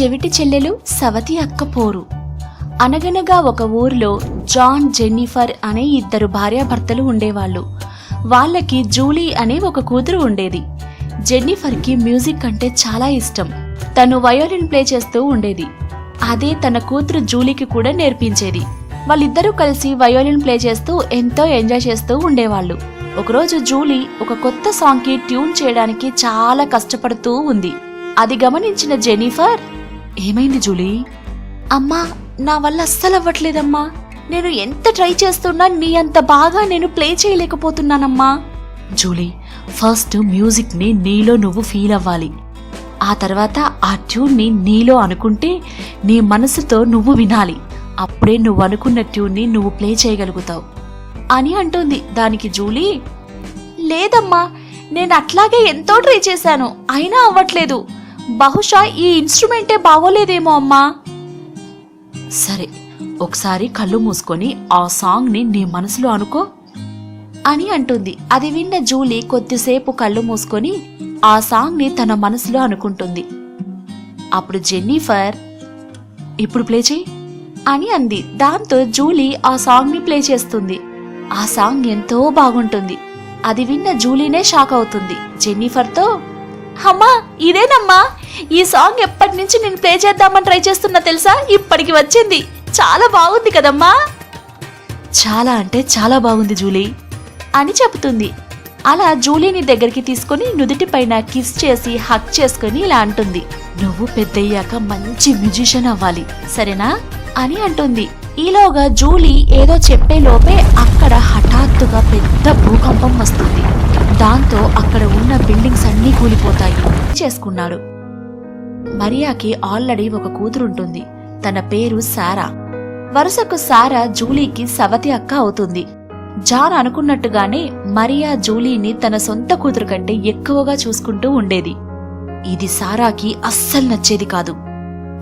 చెవిటి చెల్లెలు సవతి అక్క పోరు. అనగనగా ఒక ఊరిలో జాన్ జెన్నిఫర్ అనే ఇద్దరు భార్యాభర్తలు ఉండేవాళ్ళు. వాళ్ళకి జూలీ అనే ఒక కూతురు ఉండేది. జెన్నిఫర్కి మ్యూజిక్ అంటే చాలా ఇష్టం. తను వయోలిన్ ప్లే చేస్తూ ఉండేది. అదే తన కూతురు జూలీకి కూడా నేర్పించేది. వాళ్ళిద్దరూ కలిసి వయోలిన్ ప్లే చేస్తూ ఎంతో ఎంజాయ్ చేస్తూ ఉండేవాళ్ళు. ఒకరోజు జూలీ ఒక కొత్త సాంగ్కి ట్యూన్ చేయడానికి చాలా కష్టపడుతూ ఉంది. అది గమనించిన జెనిఫర్ ఏమైంది జూలీ? అమ్మా నా వల్ల అస్సలు అవ్వట్లేదమ్మా నేను ఎంత ట్రై చేస్తున్నా నీ అంత బాగా నేను ప్లే చేయలేకపోతున్నానమ్మా. జూలీ ఫస్ట్ మ్యూజిక్ని నీలో నువ్వు ఫీల్ అవ్వాలి. ఆ తర్వాత ఆ ట్యూన్ని నీలో అనుకుంటే నీ మనసుతో నువ్వు వినాలి. అప్పుడే నువ్వు అనుకున్న ట్యూన్ని నువ్వు ప్లే చేయగలుగుతావు. అని అంటుంది దానికి జూలీ. లేదమ్మా నేను అట్లాగే ఎంతో ట్రై చేశాను. అయినా అవ్వట్లేదు. బహుశా ఈ ఇన్స్ట్రుమెంటే బాగోలేదేమో అమ్మా. సరే ఒకసారి కళ్ళు మూసుకొని ఆ సాంగ్ని నీ మనసులో అనుకో. అని అంటుంది. అది విన్న జూలీ కొద్దిసేపు కళ్ళు మూసుకొని ఆ సాంగ్ని తన మనసులో అనుకుంటుంది. అప్పుడు జెన్నిఫర్ ఇప్పుడు ప్లే చేయి అని అంది. దాంతో జూలీ ఆ సాంగ్ని ప్లే చేస్తుంది. ఆ సాంగ్ ఎంతో బాగుంటుంది. అది విన్న జూలీనే షాక్ అవుతుంది. జెన్నిఫర్తో అమ్మా ఇదేనమ్మా. ఈ సాంగ్ ఎప్పటి నుంచి నేను ప్లే చేద్దామని ట్రై చేస్తున్నా తెలుసా? ఇప్పటికి వచ్చింది. చాలా బాగుంది కదమ్మా. చాలా అంటే చాలా బాగుంది జూలీ. అని చెబుతుంది. అలా జూలీని దగ్గరికి తీసుకొని నుదుటి పైన కిస్ చేసి హక్ చేసుకుని ఇలా అంటుంది. నువ్వు పెద్దయ్యాక మంచి మ్యూజిషియన్ అవ్వాలి సరేనా? అని అంటుంది. ఈలోగా జూలీ ఏదో చెప్పే లోపే అక్కడ హఠాత్తుగా పెద్ద భూకంపం వస్తుంది. దాంతో అక్కడ ఉన్న బిల్డింగ్స్ అన్నీ కూలిపోతాయి. చేసుకున్నాడు. మరియాకి ఆల్రెడీ ఒక కూతురుంటుంది. తన పేరు సారా. వరుసకు సారా జూలీకి సవతి అక్క అవుతుంది. జాన్ అనుకున్నట్టుగానే మరియా జూలీని తన సొంత కూతురు కంటే ఎక్కువగా చూసుకుంటూ ఉండేది. ఇది సారాకి అస్సలు నచ్చేది కాదు.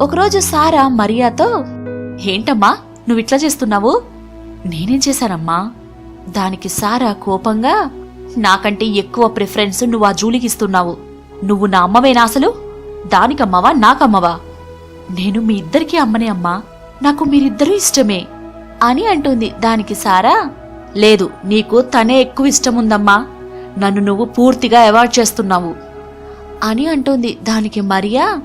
ఒకరోజు సారా మరియాతో ఏంటమ్మా నువ్విట్లా చేస్తున్నావు? నేనేం చేశానమ్మా. దానికి సారా కోపంగా నాకంటే ఎక్కువ ప్రిఫరెన్స్ నువ్వు ఆ జూలికిస్తున్నావు నువ్వు నా అమ్మవేనా అసలు? దానికమ్మవా నాకమ్మవా? నేను మీ ఇద్దరికీ అమ్మనే అమ్మా. నాకు మీరిద్దరూ ఇష్టమే అని అంటుంది. దానికి సారా? లేదు నీకు తనే ఎక్కువ ఇష్టముందమ్మా. నన్ను నువ్వు పూర్తిగా అవాయిడ్ చేస్తున్నావు అని అంటుంది. దానికి మరియా?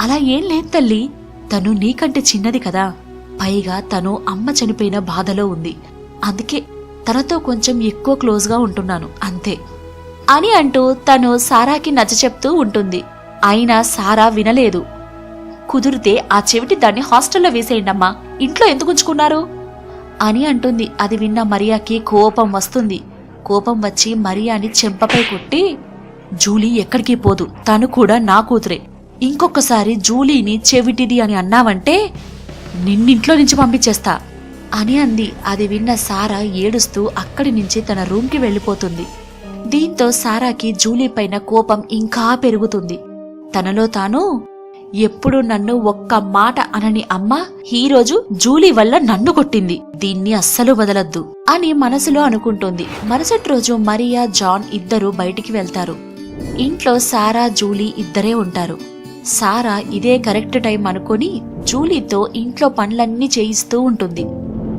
అలా ఏం లేదు తల్లి. తను నీకంటే చిన్నది కదా. పైగా తను అమ్మ చనిపోయిన బాధలో ఉంది. అందుకే తనతో కొంచెం ఎక్కువ క్లోజ్గా ఉంటున్నాను అంతే. అని అంటూ తను సారాకి నచ్చ చెప్తూ ఉంటుంది. అయినా సారా వినలేదు. కుదిరితే ఆ చెవిటి దాన్ని హాస్టల్లో వేసేయండమ్మా. ఇంట్లో ఎందుకు ఉంచుకున్నారు? అని అంటుంది. అది విన్న మరియాకి కోపం వస్తుంది. కోపం వచ్చి మరియాని చెంపపై కొట్టి జూలీ ఎక్కడికి పోదు తను కూడా నా కూతురే. ఇంకొకసారి జూలీని చెవిటిది అని అన్నావంటే నిన్నింట్లో నుంచి పంపించేస్తా. అని అంది. అది విన్న సారా ఏడుస్తూ అక్కడి నుంచి తన రూమ్కి వెళ్ళిపోతుంది. దీంతో సారాకి జూలీ పైన కోపం ఇంకా పెరుగుతుంది. తనలో తాను ఎప్పుడు నన్ను ఒక్క మాట అనని అమ్మ ఈరోజు జూలీ వల్ల నన్ను కొట్టింది. దీన్ని అస్సలు వదలద్దు అని మనసులో అనుకుంటుంది. మరుసటి రోజు మరియా జాన్ ఇద్దరు బయటికి వెళ్తారు. ఇంట్లో సారా జూలీ ఇద్దరే ఉంటారు. సారా ఇదే కరెక్ట్ టైం అనుకొని జూలీతో ఇంట్లో పనులన్నీ చేయిస్తూ ఉంటుంది.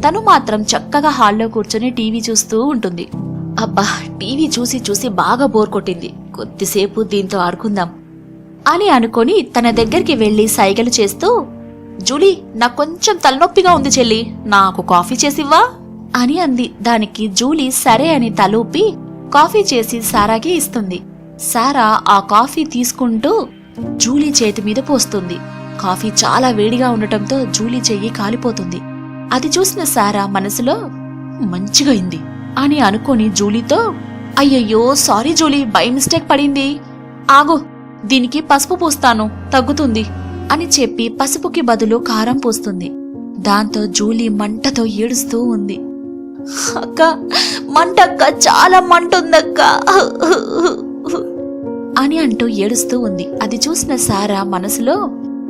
తను మాత్రం చక్కగా హాల్లో కూర్చొని టీవీ చూస్తూ ఉంటుంది. అబ్బా టీవీ చూసి చూసి బాగా బోర్ కొట్టింది. కొద్దిసేపు దీంతో ఆడుకుందాం అని అనుకొని తన దగ్గరికి వెళ్ళి సైగలు చేస్తూ జూలీ నాకు కొంచెం తలనొప్పిగా ఉంది చెల్లి. నాకు కాఫీ చేసివ్వా? అని అంది. దానికి జూలీ సరే అని తలూపి కాఫీ చేసి సారాకి ఇస్తుంది. సారా ఆ కాఫీ తీసుకుంటూ జూలీ చేతి మీద పోస్తుంది. కాఫీ చాలా వేడిగా ఉండటంతో జూలీ చెయ్యి కాలిపోతుంది. అది చూసిన సారా మనసులో మంచిగైంది అని అనుకొని జూలీతో అయ్యయ్యో సారీ జూలీ బై మిస్టేక్ పడింది. ఆగు దీనికి పసుపు పూస్తాను తగ్గుతుంది అని చెప్పి పసుపుకి బదులు కారం పూస్తుంది. దాంతో జూలీ మంటతో ఏడుస్తూ ఉంది. అక్క మంటక్క చాలా మంటుందక్క. అని అంటూ ఏడుస్తూ ఉంది. అది చూసిన సారా మనసులో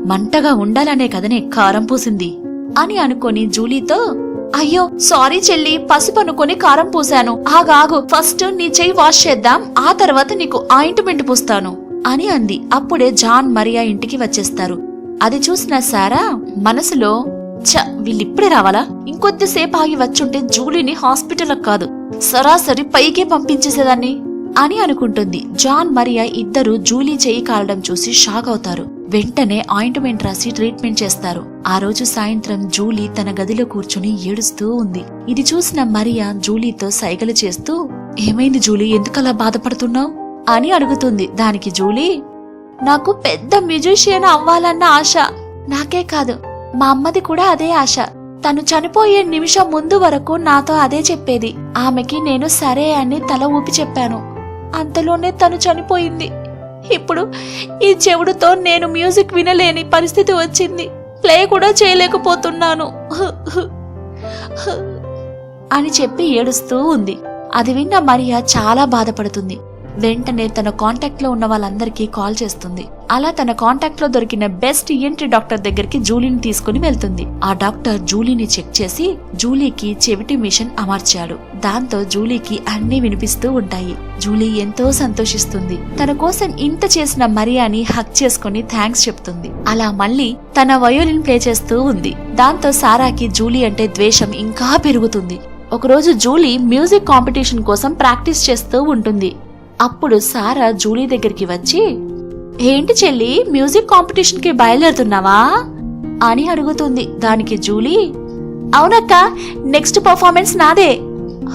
మంటగా ఉండాలనే కదనే కారం పూసింది. అని అనుకొని జూలీతో అయ్యో సారీ చెల్లి పసుపు అనుకొని కారం పూశాను. ఆగాగు ఫస్ట్ నీ చెయ్యి వాష్ చేద్దాం ఆ తర్వాత నీకు ఆయింట్మెంట్ పూస్తాను. అని అంది. అప్పుడే జాన్ మరియా ఇంటికి వచ్చేస్తారు. అది చూసిన సారా మనసులో చ వీళ్ళిప్పుడే రావాలా? ఇంకొద్దిసేపు ఆగి వచ్చుంటే జూలీని హాస్పిటల్ కాదు. సరాసరి పైకే పంపించేసేదాన్ని. అని అనుకుంటుంది. జాన్ మరియా ఇద్దరు జూలీ చేయి కాలడం చూసి షాక్ అవుతారు. వెంటనే ఆయింట్మెంట్ రాసి ట్రీట్మెంట్ చేస్తారు. ఆ రోజు సాయంత్రం జూలీ తన గదిలో కూర్చుని ఏడుస్తూ ఉంది. ఇది చూసిన మరియా జూలీతో సైగలు చేస్తూ ఏమైంది జూలీ? ఎందుకలా బాధపడుతున్నావు? అని అడుగుతుంది. దానికి జూలీ నాకు పెద్ద మ్యూజిషియన్ అవ్వాలన్న ఆశ. నాకే కాదు మా అమ్మది కూడా అదే ఆశ. తను చనిపోయే నిమిషం ముందు వరకు నాతో అదే చెప్పేది. ఆమెకి నేను సరే అని తల ఊపి చెప్పాను. అంతలోనే తను చనిపోయింది. ఇప్పుడు ఈ చెవుడుతో నేను మ్యూజిక్ వినలేని పరిస్థితి వచ్చింది. ప్లే కూడా చేయలేకపోతున్నాను. అని చెప్పి ఏడుస్తూ ఉంది. అది విన్న మరియా చాలా బాధపడుతుంది. వెంటనే తన కాంటాక్ట్లో ఉన్న వాళ్ళందరికీ కాల్ చేస్తుంది. అలా తన కాంటాక్ట్లో దొరికిన బెస్ట్ ఈఎన్టీ డాక్టర్ దగ్గరికి జూలీని తీసుకుని వెళ్తుంది. ఆ డాక్టర్ జూలీని చెక్ చేసి జూలీకి చెవిటి మిషన్ అమర్చాడు. దాంతో జూలీకి అన్ని వినిపిస్తూ ఉంటాయి. జూలీ ఎంతో సంతోషిస్తుంది. తన కోసం ఇంత చేసిన మరియాని హక్ చేసుకుని థ్యాంక్స్ చెప్తుంది. అలా మళ్ళీ తన వయోలిన్ ప్లే చేస్తూ ఉంది. దాంతో సారాకి జూలీ అంటే ద్వేషం ఇంకా పెరుగుతుంది. ఒకరోజు జూలీ మ్యూజిక్ కాంపిటీషన్ కోసం ప్రాక్టీస్ చేస్తూ ఉంటుంది. అప్పుడు సారా జూలీ దగ్గరికి వచ్చి ఏంటి చెల్లి మ్యూజిక్ కాంపిటీషన్కి బయలుదేరుతున్నావా? అని అడుగుతుంది దానికి జూలీ. అవునక్క నెక్స్ట్ పర్ఫార్మెన్స్ నాదే.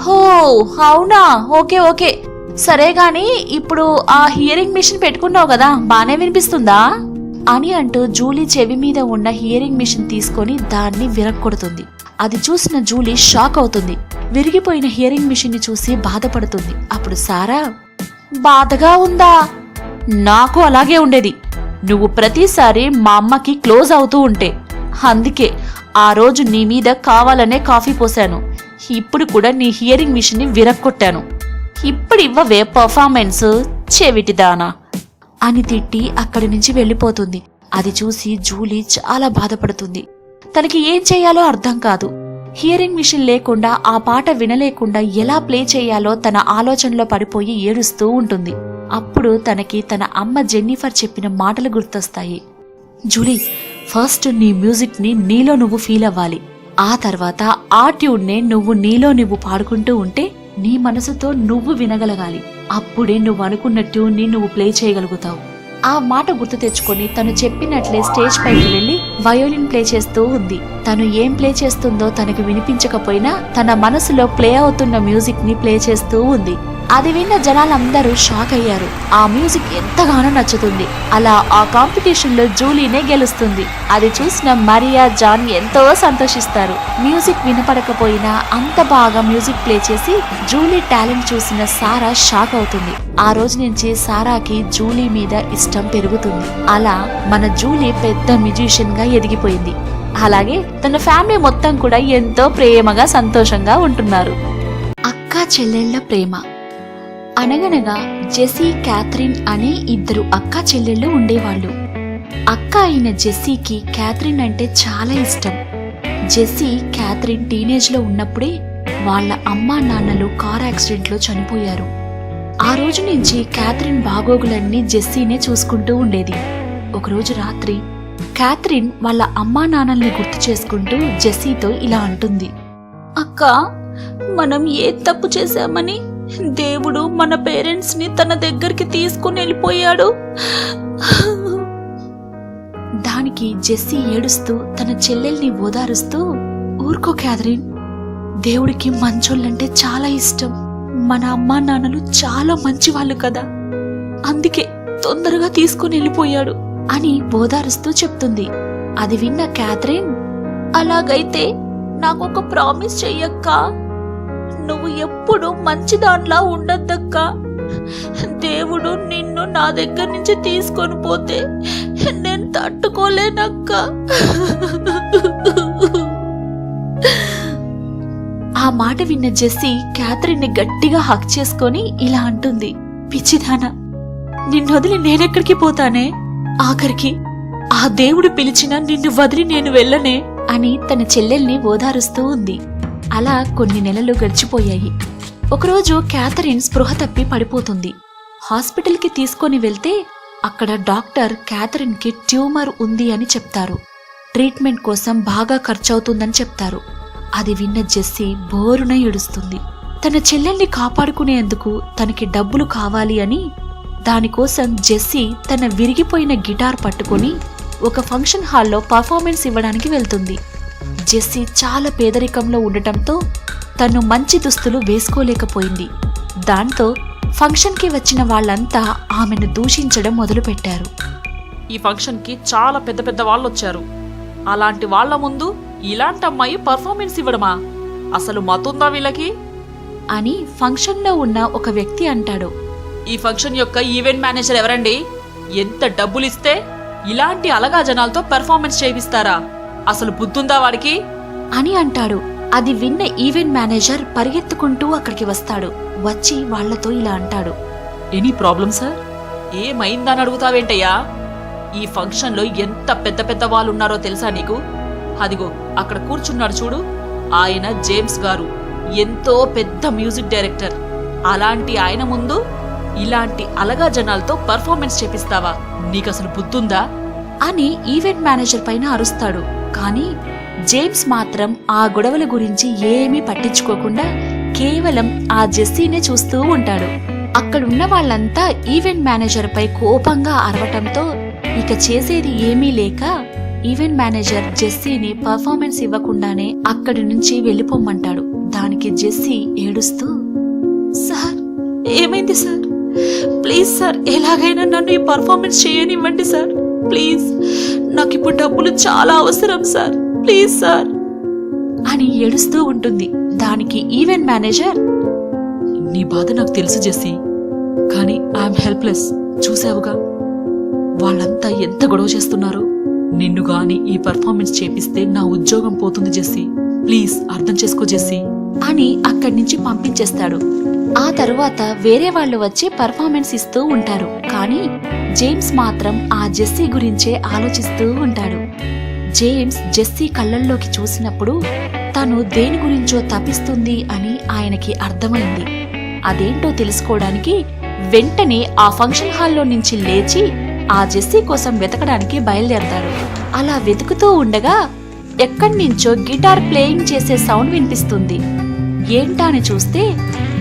హో అవునా? Okay okay. సరే గాని ఇప్పుడు ఆ హియరింగ్ మిషన్ పెట్టుకున్నావు కదా బానే వినిపిస్తుందా? అని అంటూ జూలీ చెవి మీద ఉన్న హియరింగ్ మిషన్ తీసుకొని దాన్ని విరక్కొడుతుంది అది చూసిన జూలీ షాక్ అవుతుంది. విరిగిపోయిన హియరింగ్ మిషన్ని చూసి బాధపడుతుంది. అప్పుడు సారా బాధగా ఉందా? నాకు అలాగే ఉండేది. నువ్వు ప్రతిసారి మా అమ్మకి క్లోజ్ అవుతూ ఉంటే. అందుకే ఆ రోజు నీ మీద కావాలనే కాఫీ పోశాను. ఇప్పుడు కూడా నీ హియరింగ్ మిషన్ని విరక్కొట్టాను. ఇప్పుడు ఇవ్వవే పర్ఫార్మెన్స్ చెవిటిదానా అని తిట్టి అక్కడి నుంచి వెళ్ళిపోతుంది. అది చూసి జూలీ చాలా బాధపడుతుంది. తనకి ఏం చేయాలో అర్థం కాదు. హియరింగ్ మిషన్ లేకుండా ఆ పాట వినలేకుండా ఎలా ప్లే చేయాలో తన ఆలోచనలో పడిపోయి ఏడుస్తూ ఉంటుంది. అప్పుడు తనకి తన అమ్మ జెన్నిఫర్ చెప్పిన మాటలు గుర్తొస్తాయి. జూలీ ఫస్ట్ నీ మ్యూజిక్ని నీలో నువ్వు ఫీల్ అవ్వాలి. ఆ తర్వాత ఆ ట్యూన్నే నువ్వు నీలో నువ్వు పాడుకుంటూ ఉంటే నీ మనసుతో నువ్వు వినగలగాలి. అప్పుడే నువ్వు అనుకున్న ట్యూన్ని నువ్వు ప్లే చేయగలుగుతావు. ఆ మాట గుర్తు తెచ్చుకొని తను చెప్పినట్లే స్టేజ్ పైకి వెళ్ళి వయోలిన్ ప్లే చేస్తూ ఉంది. తను ఏం ప్లే చేస్తుందో తనకు వినిపించకపోయినా తన మనసులో ప్లే అవుతున్న మ్యూజిక్ని ప్లే చేస్తూ ఉంది. అది విన్న జనాలందరూ షాక్ అయ్యారు. ఆ మ్యూజిక్ ఎంతగానో నచ్చుతుంది. అలా ఆ కాంపిటీషన్లో జూలీనే గెలుస్తుంది. అది చూసిన మరియా జాన్ ఎంతో సంతోషిస్తారు. మ్యూజిక్ వినపడకపోయినా అంత బాగా మ్యూజిక్ ప్లే చేసి జూలీ టాలెంట్ చూసిన సారా షాక్ అవుతుంది. ఆ రోజు నుంచి సారాకి జూలీ మీద ఇష్టం పెరుగుతుంది. అలా మన జూలీ పెద్ద మ్యూజిషియన్గా ఎదిగిపోయింది. అలాగే తన ఫ్యామిలీ మొత్తం కూడా ఎంతో ప్రేమగా సంతోషంగా ఉంటున్నారు. అక్క చెల్లెళ్ళ ప్రేమ. అనగనగా జెసీ క్యాథరిన్ అనే ఇద్దరు అక్క చెల్లెళ్ళు ఉండేవాళ్ళు. అక్క అయిన జెస్సీకి క్యాథరిన్ అంటే చాలా ఇష్టం. జెస్సీ క్యాథరిన్ టీనేజ్లో ఉన్నప్పుడే వాళ్ళ అమ్మా నాన్నలు కార్ యాక్సిడెంట్లో చనిపోయారు. ఆ రోజు నుంచి క్యాథరిన్ బాగోగులన్నీ జెస్సీనే చూసుకుంటూ ఉండేది. ఒకరోజు రాత్రి క్యాథరిన్ వాళ్ళ అమ్మా నాన్నల్ని గుర్తు చేసుకుంటూ జెస్సీతో ఇలా అంటుంది. అక్క మనం ఏ తప్పు చేశామని దేవుడు మన పేరెంట్స్ని తన దగ్గరికి తీసుకుని వెళ్ళిపోయాడు. దానికి జెస్సీ ఏడుస్తూ తన చెల్లెల్ని ఓదారుస్తూ ఊరుకో క్యాథరిన్. దేవుడికి మంచోళ్ళంటే చాలా ఇష్టం. మన అమ్మా నాన్నలు చాలా మంచివాళ్ళు కదా. అందుకే తొందరగా తీసుకుని వెళ్ళిపోయాడు అని ఓదారుస్తూ చెప్తుంది. అది విన్న క్యాథరిన్ అలాగైతే నాకు ఒక ప్రామిస్ చెయ్యక్కా. నువ్వు ఎప్పుడు మంచిదాన్లా ఉండద్దక్క. దేవుడు నిన్ను నా దగ్గర నుంచి తీసుకొని పోతే నేను తట్టుకోలేనక్క. ఆ మాట విన్న జెస్సి క్యాథరిన్ని గట్టిగా హక్ చేసుకొని ఇలా అంటుంది. పిచ్చిదానా నిన్నొదిలి నేనెక్కడికి పోతానే? ఆఖరికి ఆ దేవుడు పిలిచినా నిన్ను వదిలి నేను వెళ్ళనే? అని తన చెల్లెల్ని ఓదారుస్తూ ఉంది. అలా కొన్ని నెలలు గడిచిపోయాయి. ఒకరోజు క్యాథరిన్ స్పృహ తప్పి పడిపోతుంది. హాస్పిటల్కి తీసుకొని వెళ్తే అక్కడ డాక్టర్ క్యాథరిన్కి ట్యూమర్ ఉంది అని చెప్తారు. ట్రీట్మెంట్ కోసం బాగా ఖర్చవుతుందని చెప్తారు. అది విన్న జెస్సీ బోరున ఏడుస్తుంది. తన చెల్లెల్ని కాపాడుకునేందుకు తనకి డబ్బులు కావాలి అని దానికోసం జెస్సీ తన విరిగిపోయిన గిటార్ పట్టుకొని ఒక ఫంక్షన్ హాల్లో పర్ఫార్మెన్స్ ఇవ్వడానికి వెళ్తుంది. జెస్సీ చాలా పేదరికంలో ఉండటంతో తను మంచి దుస్తులు వేసుకోలేకపోయింది. దాంతో ఫంక్షన్కి వచ్చిన వాళ్ళంతా ఆమెను దూషించడం మొదలుపెట్టారు. ఈ ఫంక్షన్కి చాలా పెద్ద పెద్ద వాళ్ళు వచ్చారు అలాంటి వాళ్ళ ముందు ఇలాంటి అమ్మాయి పర్ఫార్మెన్స్ ఇవ్వడమా? అసలు మతుందా వీళ్ళకి? అని ఫంక్షన్లో ఉన్న ఒక వ్యక్తి అంటాడు. ఈ ఫంక్షన్ యొక్క ఈవెంట్ మేనేజర్ ఎవరండి? ఎంత డబ్బులు ఇస్తే ఇలాంటి అలగా జనాలతో పెర్ఫార్మెన్స్ చేయిస్తారా? అసలు బుద్ధుందా వాడికి? అని అంటాడు. అది విన్న ఈవెంట్ మేనేజర్ పరిగెత్తుకుంటూ అక్కడికి వస్తాడు. వచ్చి వాళ్ళతో ఇలా అంటాడు. Any problem sir? ఏమైందని అడుగుతావేంటయ్యా? ఈ ఫంక్షన్లో ఎంత పెద్ద పెద్ద వాళ్ళు ఉన్నారో తెలుసా నీకు? అదిగో అక్కడ కూర్చున్నాడు చూడు. ఆయన జేమ్స్ గారు. ఎంతో పెద్ద మ్యూజిక్ డైరెక్టర్. అలాంటి ఆయన ముందు ఇలాంటి అలగా జనాలతో పర్ఫార్మెన్స్ చేపిస్తావా? నీకసలు బుద్ధుందా? అని ఈవెంట్ మేనేజర్ పైన అరుస్తాడు. కానీ జేమ్స్ మాత్రం ఆ గొడవల గురించి ఏమీ పట్టించుకోకుండా కేవలం ఆ జెస్సీనే చూస్తూ ఉంటాడు. అక్కడున్న వాళ్ళంతా ఈవెంట్ మేనేజర్ పై కోపంగా అరవటంతో ఇక చేసేది ఏమీ లేక ఈవెంట్ మేనేజర్ జెస్సీని పర్ఫార్మెన్స్ ఇవ్వకుండానే అక్కడి నుంచి వెళ్ళిపోమ్మంటాడు దానికి జెస్సీ ఏడుస్తూ సార్ ఏమైంది సార్? ప్లీజ్ సార్ ఎలాగైనా నన్ను ఈ పర్ఫార్మెన్స్ చేయనివ్వండి సార్. ప్లీజ్ నాకు ఇప్పుడు డబ్బులు చాలా అవసరం సార్. Please sir. అని ఏడుస్తూ ఉంటుంది. దానికి ఈవెంట్ మేనేజర్ నీ బాధ నాకు తెలుసు జెస్సీ. కానీ ఐఎమ్ హెల్ప్లెస్. చూసావుగా? వాళ్ళంతా ఎంత గొడవ చేస్తున్నారో. నిన్ను గాని ఈ పర్ఫార్మెన్స్ చేపిస్తే నా ఉద్యోగం పోతుంది జెస్సీ. ప్లీజ్ అర్థం చేసుకో జెస్సీ. అని అక్కడి నుంచి పంపించేస్తాడు. ఆ తరువాత వేరే వాళ్ళు వచ్చి పర్ఫార్మెన్స్ ఇస్తూ ఉంటారు. కానీ జేమ్స్ మాత్రం ఆ జెస్సీ గురించే ఆలోచిస్తూ ఉంటాడు. జేమ్స్ జెస్సీ కళ్ళల్లోకి చూసినప్పుడు తను దేని గురించో తపిస్తుంది అని ఆయనకి అర్థమైంది. అదేంటో తెలుసుకోవడానికి వెంటనే ఆ ఫంక్షన్ హాల్లో నుంచి లేచి ఆ జెస్సీ కోసం వెతకడానికి బయలుదేరతాడు అలా వెతుకుతూ ఉండగా ఎక్కడి నుంచో గిటార్ ప్లేయింగ్ చేసే సౌండ్ వినిపిస్తుంది. ఏంటా అని చూస్తే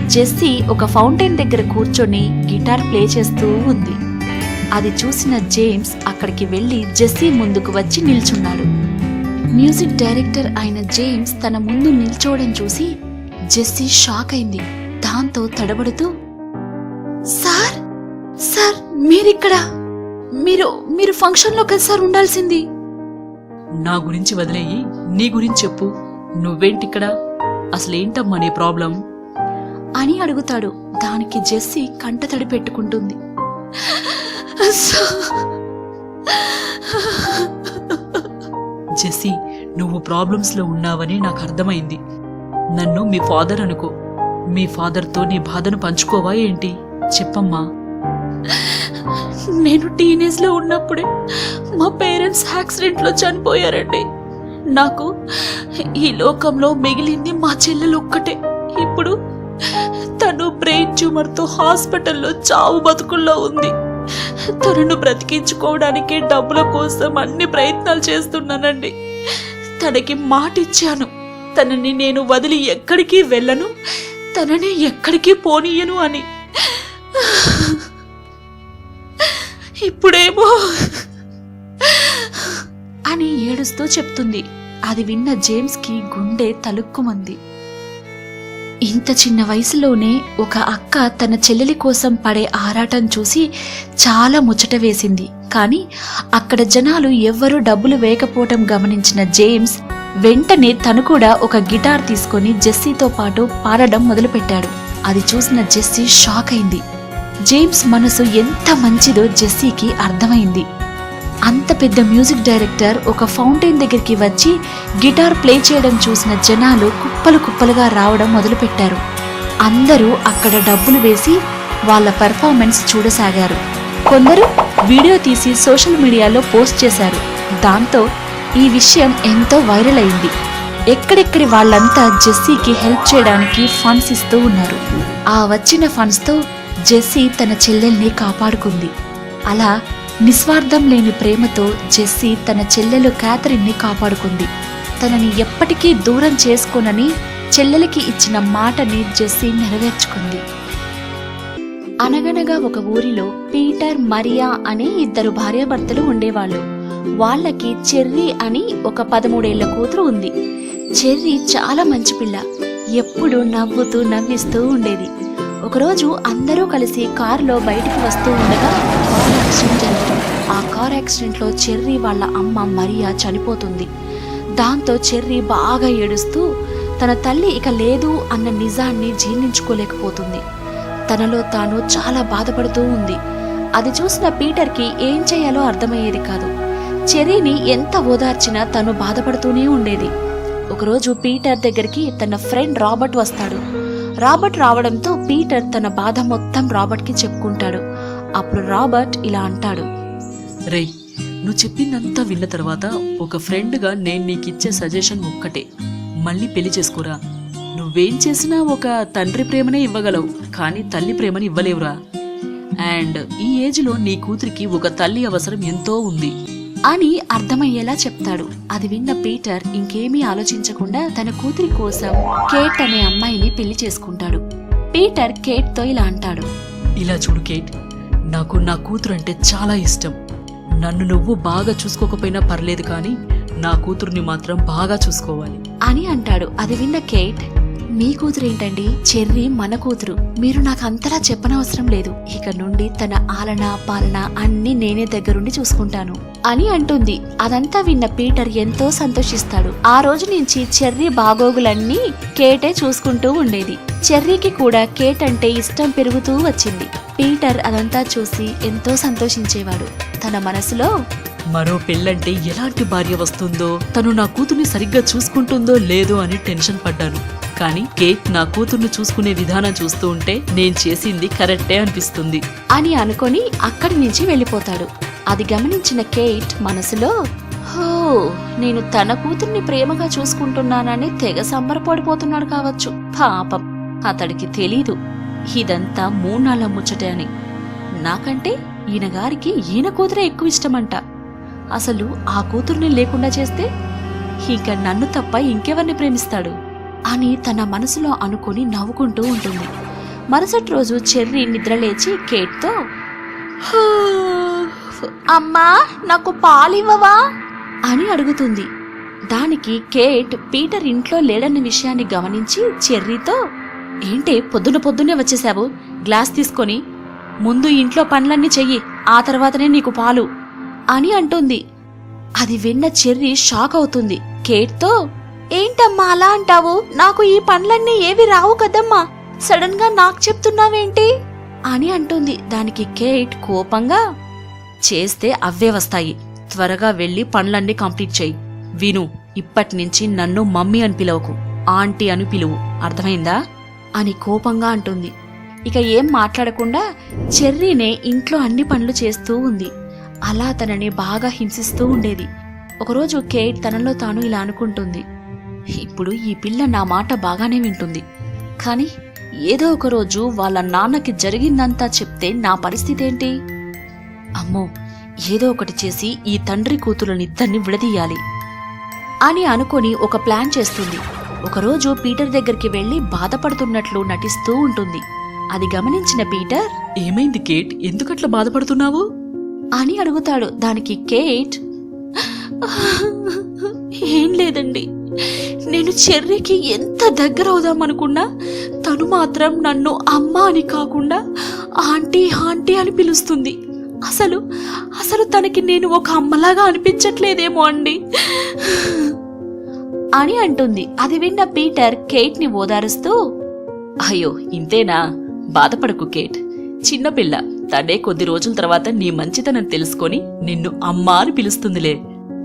జెస్సీ ఒక ఫౌంటైన్ దగ్గర కూర్చొని గిటార్ ప్లే చేస్తూ ఉంది. అది చూసిన జేమ్స్ అక్కడికి వెళ్ళి జెస్సీ ముందుకు వచ్చి నిల్చున్నాడు. మ్యూజిక్ డైరెక్టర్ అయిన జేమ్స్ తన ముందు నిల్చోవడం చూసి జెస్సీ షాక్ అయింది. దాంతో తడబడుతూ సార్ సార్ మీరిక్కడ? మీరు మీరు ఫంక్షన్లో కదా సార్ ఉండాల్సింది? నా గురించి వదిలేయి నీ గురించి చెప్పు. నువ్వేంటిక్కడ? అసలేంటమ్మా నీ ప్రాబ్లం? అని అడుగుతాడు. దానికి జెస్సీ కంటతడి పెట్టుకుంటుంది. జెస్సీ నువ్వు ప్రాబ్లమ్స్లో ఉన్నావని నాకు అర్థమైంది. నన్ను మీ ఫాదర్ అనుకో. మీ ఫాదర్తో నీ బాధను పంచుకోవా ఏంటి? చెప్పమ్మా. నేను టీనేజ్లో ఉన్నప్పుడే మా పేరెంట్స్ యాక్సిడెంట్లో చనిపోయారండి. నాకు ఈ లోకంలో మిగిలింది మా చెల్లెలు ఒక్కటే. ఇప్పుడు తను బ్రెయిన్ ట్యూమర్తో హాస్పిటల్లో చావు బతుకుల్లో ఉంది. తనను బ్రతికించుకోవడానికి డబ్బుల కోసం అన్ని ప్రయత్నాలు చేస్తున్నానండి. తనకి మాటిచ్చాను. తనని నేను వదిలి ఎక్కడికి వెళ్ళను? తనని ఎక్కడికి పోనీయను అని. ఇప్పుడేమో అని ఏడుస్తూ చెప్తుంది. అది విన్న జేమ్స్కి గుండె తలుక్కుమంది. ఇంత చిన్న వయసులోనే ఒక అక్క తన చెల్లెలి కోసం పడే ఆరాటం చూసి చాలా ముచ్చట వేసింది. కానీ అక్కడ జనాలు ఎవ్వరూ డబ్బులు వేయకపోవటం గమనించిన జేమ్స్ వెంటనే తను కూడా ఒక గిటార్ తీసుకొని జెస్సీతో పాటు పాడడం మొదలుపెట్టాడు. అది చూసిన జెస్సీ షాక్ అయింది. జేమ్స్ మనసు ఎంత మంచిదో జెస్సీకి అర్థమైంది. అంత పెద్ద మ్యూజిక్ డైరెక్టర్ ఒక ఫౌంటైన్ దగ్గరికి వచ్చి గిటార్ ప్లే చేయడం చూసిన జనాలు కుప్పలు కుప్పలుగా రావడం మొదలుపెట్టారు. అందరూ అక్కడ డబ్బులు వేసి వాళ్ళ పెర్ఫార్మెన్స్ చూడసాగారు. కొందరు వీడియో తీసి సోషల్ మీడియాలో పోస్ట్ చేశారు. దాంతో ఈ విషయం ఎంతో వైరల్ అయింది. ఎక్కడెక్కడి వాళ్ళంతా జెస్సీకి హెల్ప్ చేయడానికి ఫండ్స్ ఇస్తూ ఉన్నారు. ఆ వచ్చిన ఫండ్స్తో జెస్సీ తన చెల్లెల్ని కాపాడుకుంది. అలా నిస్వార్థం లేని ప్రేమతో జెస్సీ తన చెల్లెలు క్యాథరిన్ని కాపాడుకుంది. తనని ఎప్పటికీ దూరం చేసుకోనని చెల్లెలకి ఇచ్చిన మాటని జెస్సీ నెరవేర్చుకుంది. అనగనగా ఒక ఊరిలో పీటర్ మరియా అనే ఇద్దరు భార్యాభర్తలు ఉండేవాళ్ళు. వాళ్ళకి చెర్రీ అని ఒక పదమూడేళ్ళ కూతురు ఉంది. చెర్రీ చాలా మంచి పిల్ల. ఎప్పుడు నవ్వుతూ నవ్విస్తూ ఉండేది. ఒకరోజు అందరూ కలిసి కారులో బయటికి వస్తూ ఉండగా కార్ జరిగింది. ఆ కార్ యాక్సిడెంట్లో చెర్రీ వాళ్ళ అమ్మ మరియా చనిపోతుంది. దాంతో చెర్రీ బాగా ఏడుస్తూ తన తల్లి ఇక లేదు అన్న నిజాన్ని జీర్ణించుకోలేకపోతుంది. తనలో తాను చాలా బాధపడుతూ ఉంది. అది చూసిన పీటర్కి ఏం చేయాలో అర్థమయ్యేది కాదు. చెర్రీని ఎంత ఓదార్చినా తను బాధపడుతూనే ఉండేది. ఒకరోజు పీటర్ దగ్గరికి తన ఫ్రెండ్ రాబర్ట్ వస్తాడు. రాబర్ట్ రావడంతో పీటర్ తన బాధ మొత్తం రాబర్ట్కి చెప్పుకుంటాడు. అప్పుడు రాబర్ట్ ఇలా అంటాడు. రేయ్ నువ్వు చెప్పిందంతా విన్న తర్వాత ఒక ఫ్రెండ్గా నేను నీకు ఇచ్చే సజెషన్ ఒక్కటే. మళ్ళీ పెళ్ళి చేసుకోరా. నువ్వేం చేసినా ఒక తండ్రి ప్రేమనే ఇవ్వగలవు కానీ తల్లి ప్రేమని ఇవ్వలేవురా. అండ్ ఈ ఏజ్లో నీ కూతురికి ఒక తల్లి అవసరం ఎంతో ఉంది. అని అర్థమయ్యేలా చెప్తాడు. అది విన్న పీటర్ ఇంకేమీ ఆలోచించకుండా తన కూతురి కోసం కేట్ అనే అమ్మాయిని పెళ్ళి చేసుకుంటాడు. పీటర్ కేట్తో ఇలా అంటాడు. ఇలా చూడు కేట్ నాకు నా కూతురు అంటే చాలా ఇష్టం. నన్ను నువ్వు బాగా చూసుకోకపోయినా పర్లేదు కానీ నా కూతుర్ని మాత్రం బాగా చూసుకోవాలి. అని అంటాడు. అది విన్న కేట్ మీ కూతురు ఏంటండి చెర్రీ మన కూతురు. మీరు నాకు అంతలా చెప్పనవసరం లేదు. ఇక నుండి తన ఆలన పాలన అన్ని నేనే దగ్గరుండి చూసుకుంటాను. అని అంటుంది. అదంతా విన్న పీటర్ ఎంతో సంతోషిస్తాడు. ఆ రోజు నుంచి చెర్రీ బాగోగులన్నీ కేటే చూసుకుంటూ ఉండేది. చెర్రీకి కూడా కేట్ అంటే ఇష్టం పెరుగుతూ వచ్చింది. పీటర్ అదంతా చూసి ఎంతో సంతోషించేవాడు. తన మనసులో మరో పెళ్ళంటే ఎలాంటి భార్య వస్తుందో తను నా కూతుర్ని సరిగ్గా చూసుకుంటుందో లేదో అని టెన్షన్ పడ్డాను. కానీ కేట్ నా కూతుర్ను చూసుకునే విధానం చూస్తూ ఉంటే నేను చేసింది కరెక్టే అనిపిస్తుంది. అని అనుకొని అక్కడి నుంచి వెళ్ళిపోతాడు. అది గమనించిన కేట్ మనసులో హో నేను తన కూతుర్ని ప్రేమగా చూసుకుంటున్నానని తెగ సంబరపడిపోతున్నాడు కావచ్చు. పాపం అతడికి తెలీదు. ఇదంతా మూనాళ్ళ ముచ్చటే అని. నాకంటే ఈయన గారికి ఈయన కూతురే ఎక్కువ ఇష్టమంట. అసలు ఆ కూతుర్ని లేకుండా చేస్తే ఇక నన్ను తప్ప ఇంకెవరిని ప్రేమిస్తాడు? అని తన మనసులో అనుకుని నవ్వుకుంటూ ఉంటుంది. మరుసటి రోజు చెర్రీ నిద్రలేచి కేట్తో అమ్మా నాకు పాలివ్వవా? అని అడుగుతుంది. దానికి కేట్ పీటర్ ఇంట్లో లేడన్న విషయాన్ని గమనించి చెర్రీతో ఏంటే పొద్దున పొద్దున్నే వచ్చేసావు? గ్లాస్ తీసుకొని ముందు ఇంట్లో పనులన్నీ చెయ్యి ఆ తర్వాతనే నీకు పాలు అని అంటుంది. అది విన్న చెర్రీ షాక్ అవుతుంది. కేట్తో ఏంటమ్మా అలా అంటావు? నాకు ఈ పనులన్నీ ఏవి రావు కదమ్మా. సడన్గా నాకు చెప్తున్నావేంటి? అని అంటుంది దానికి కేట్ కోపంగా. చేస్తే అవే వస్తాయి. త్వరగా వెళ్ళి పనులన్నీ కంప్లీట్ చేయి. విను ఇప్పటినుంచి నన్ను మమ్మీ అని పిలవకు. ఆంటీ అని పిలువు. అర్థమైందా? అని కోపంగా అంటుంది. ఇక ఏం మాట్లాడకుండా చెర్రీనే ఇంట్లో అన్ని పనులు చేస్తూ ఉంది. అలా తనని బాగా హింసిస్తూ ఉండేది. ఒకరోజు కేట్ తనలో తాను ఇలా అనుకుంటుంది. ఇప్పుడు ఈ పిల్ల నా మాట బాగానే వింటుంది. కానీ ఏదో ఒక రోజు వాళ్ళ నాన్నకి జరిగిందంతా చెప్తే నా పరిస్థితి ఏంటి అమ్మో ఏదో ఒకటి చేసి ఈ తండ్రి కూతురునిద్దరిని విడదీయాలి అని అనుకొని ఒక ప్లాన్ చేస్తుంది. ఒకరోజు పీటర్ దగ్గరికి వెళ్ళి బాధపడుతున్నట్లు నటిస్తూ ఉంటుంది. అది గమనించిన పీటర్ ఏమైంది కేట్? ఎందుకట్లా బాధపడుతున్నావు? అని అడుగుతాడు దానికి కేట్. ఏం లేదండి. నేను చెర్రీకి ఎంత దగ్గర అవుదామనుకున్నా తను మాత్రం నన్ను అమ్మ అని కాకుండా ఆంటీ ఆంటీ అని పిలుస్తుంది. అసలు అసలు తనకి నేను ఒక అమ్మలాగా అనిపించట్లేదేమో అండి. అని అంటుంది. అది విన్న పీటర్ కేట్ని ఓదారుస్తూ అయ్యో ఇంతేనా? బాధపడకు కేట్. చిన్నపిల్ల తనే కొద్ది రోజుల తర్వాత నీ మంచితనం తెలుసుకొని నిన్ను అమ్మ అని పిలుస్తుందిలే.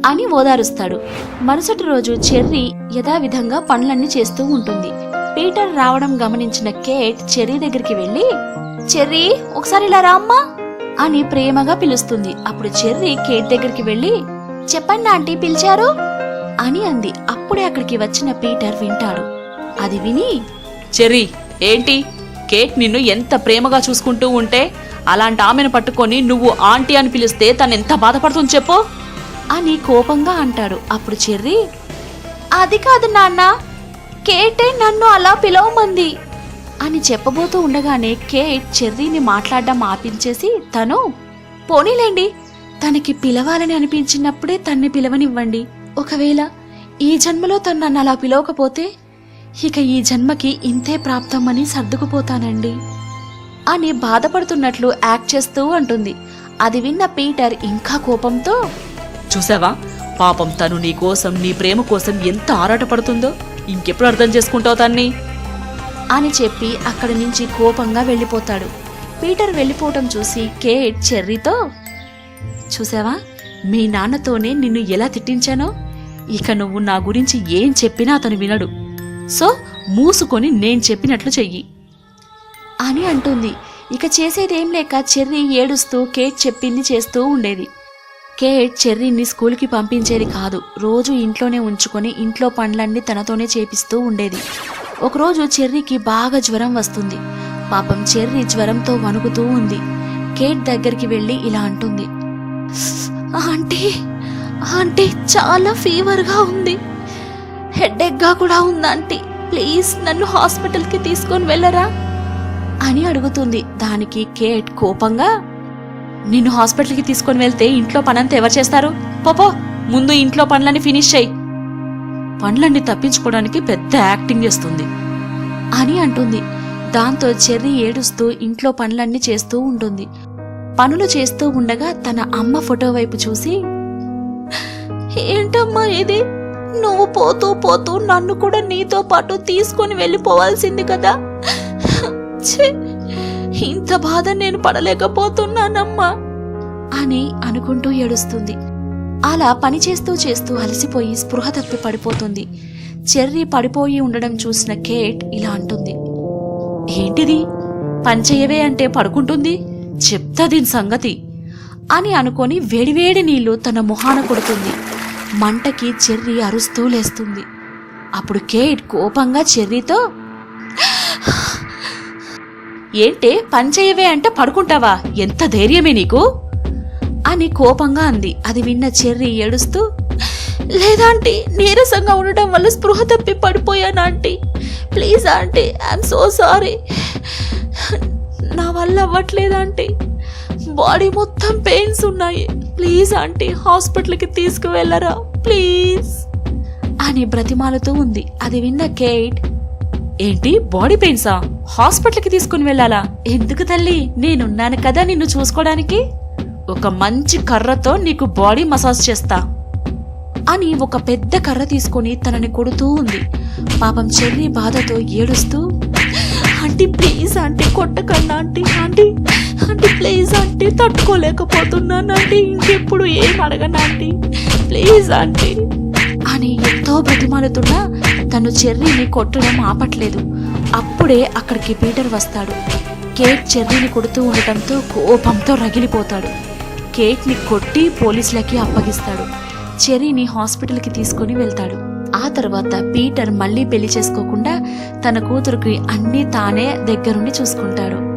అని ఓదారుస్తాడు. మరుసటి రోజు చెర్రీ యథావిధంగా పనులన్నీ చేస్తూ ఉంటుంది. పీటర్ రావడం గమనించిన కేట్ చెర్రీ దగ్గరికి వెళ్ళి చెర్రీ ఒకసారి ఇలా రామ్మా అని ప్రేమగా పిలుస్తుంది. అప్పుడు చెర్రీ కేట్ దగ్గరికి వెళ్ళి చెప్పండి ఆంటీ పిలిచారు? అని అంది. అప్పుడే అక్కడికి వచ్చిన పీటర్ వింటాడు. అది విని చెర్రీ ఏంటి? కేట్ నిన్ను ఎంత ప్రేమగా చూసుకుంటూ ఉంటే అలాంటి ఆమెను పట్టుకొని నువ్వు ఆంటీ అని పిలిస్తే తను ఎంత బాధపడుతుంది చెప్పు. అని కోపంగా అంటాడు. అప్పుడు చెర్రీ అది కాదు నాన్న కేటే నన్ను అలా పిలవమంది. అని చెప్పబోతూ ఉండగానే కేట్ చెర్రీని మాట్లాడడం ఆపించేసి తను పోనీలేండి తనకి పిలవాలని అనిపించినప్పుడే తన్ని పిలవనివ్వండి. ఒకవేళ ఈ జన్మలో తను నన్ను అలా పిలవకపోతే ఇక ఈ జన్మకి ఇంతే ప్రాప్తమని సర్దుకుపోతానండి. అని బాధపడుతున్నట్లు యాక్ట్ చేస్తూ అంటుంది. అది విన్న పీటర్ ఇంకా కోపంతో చూసావా? పాపం తను నీ కోసం నీ ప్రేమ కోసం ఎంత ఆరాటపడుతుందో ఇంకెప్పుడు అర్థం చేసుకుంటావు తన్ని? అని చెప్పి అక్కడి నుంచి కోపంగా వెళ్ళిపోతాడు. పీటర్ వెళ్ళిపోవటం చూసి కేట్ చెర్రీతో చూసావా? మీ నాన్నతోనే నిన్ను ఎలా తిట్టించానో? ఇక నువ్వు నా గురించి ఏం చెప్పినా అతను వినడు. సో మూసుకొని నేను చెప్పినట్లు చెయ్యి. అని అంటుంది. ఇక చేసేదేం లేక చెర్రీ ఏడుస్తూ కేట్ చెప్పింది చేస్తూ ఉండేది. కేట్ చెర్రీని స్కూల్కి పంపించేది కాదు. రోజు ఇంట్లోనే ఉంచుకొని ఇంట్లో పనులన్నీ తనతోనే చేపిస్తూ ఉండేది. ఒకరోజు చెర్రీకి బాగా జ్వరం వస్తుంది. పాపం చెర్రీ జ్వరంతో వణుకుతూ ఉంది. కేట్ దగ్గరికి వెళ్ళి ఇలా అంటుంది. ఆంటీ ఆంటీ చాలా ఫీవర్గా ఉంది. హెడ్ఏక్గా కూడా ఉంది ఆంటీ. ప్లీజ్ నన్ను హాస్పిటల్కి తీసుకొని వెళ్ళరా? అని అడుగుతుంది. దానికి కేట్ కోపంగా నిన్ను హాస్పిటల్కి తీసుకొని వెళ్తే ఇంట్లో పనంతా ఎవరు చేస్తారు? పోపో ముందు ఇంట్లో పనులన్నీ ఫినిష్ చేయి. పనులన్నీ తప్పించుకోవడానికి పెద్ద యాక్టింగ్ చేస్తుంది. అని అంటుంది. దాంతో చెర్రీ ఏడుస్తూ ఇంట్లో పనులన్నీ చేస్తూ ఉంటుంది. పనులు చేస్తూ ఉండగా తన అమ్మ ఫోటో వైపు చూసి ఏంటమ్మా ఇది? నువ్వు పోతూ పోతూ నన్ను కూడా నీతో పాటు తీసుకొని వెళ్ళిపోవాల్సింది కదా? ఛీ, ఇంత బాధ నేను పడలేకపోతున్నానమ్మా అని అనుకుంటూ ఏడుస్తుంది. అలా పని చేస్తూ చేస్తూ అలసిపోయి స్పృహ తప్పి పడిపోతుంది. చెర్రీ పడిపోయి ఉండడం చూసిన కేట్ ఇలా అంటుంది. ఏంటిది? పని అంటే పడుకుంటుంది? చెప్తా దీని సంగతి అని అనుకొని వేడివేడి నీళ్ళు తన మొహాన కొడుతుంది. మంటకి చెర్రీ అరుస్తూ లేస్తుంది. అప్పుడు కేట్ కోపంగా చెర్రీతో ఏంటే పని అంటే పడుకుంటావా? ఎంత ధైర్యమే నీకు? అని కోపంగా అంది. అది విన్న చెర్రీ ఏడుస్తూ లేదాంటీ నీరసంగా ఉండడం వల్ల స్పృహ తప్పి పడిపోయాను aunty. Please aunty I'm so sorry. నా వల్ల అవ్వట్లేదు ఆంటీ. బాడీ మొత్తం పెయిన్స్ ఉన్నాయి. ప్లీజ్ ఆంటీ హాస్పిటల్కి తీసుకువెళ్ళరా? ప్లీజ్. అని బ్రతిమాలుతూ ఉంది. అది విన్న కేట్ ఏంటి? బాడీ పెయిన్సా హాస్పిటల్కి తీసుకుని వెళ్ళాలా? ఎందుకు తల్లి? నేనున్నాను కదా నిన్ను చూసుకోవడానికి ఒక మంచి కర్రతో నీకు బాడీ మసాజ్ చేస్తా. అని ఒక పెద్ద కర్ర తీసుకొని తనని కొడుతూ ఉంది. పాపం చెల్లి బాధతో ఏడుస్తూ aunty please aunty కొట్టకన్నా aunty aunty aunty please aunty తట్టుకోలేకపోతున్నాను ఆంటీ ఇంకెప్పుడు ఏం అడగను ఆంటీ ప్లీజ్ ఆంటీ. ఎంతో బ్రతిమాలుతున్నా తను చెర్రీని కొట్టడం ఆపట్లేదు. అప్పుడే అక్కడికి పీటర్ వస్తాడు. కేట్ చెర్రీని కొడుతూ ఉండటంతో కోపంతో రగిలిపోతాడు. కేట్ని కొట్టి పోలీసులకి అప్పగిస్తాడు. చెర్రీని హాస్పిటల్కి తీసుకుని వెళ్తాడు. ఆ తర్వాత పీటర్ మళ్ళీ పెళ్ళి చేసుకోకుండా తన కూతురికి అన్నీ తానే దగ్గరుండి చూసుకుంటాడు.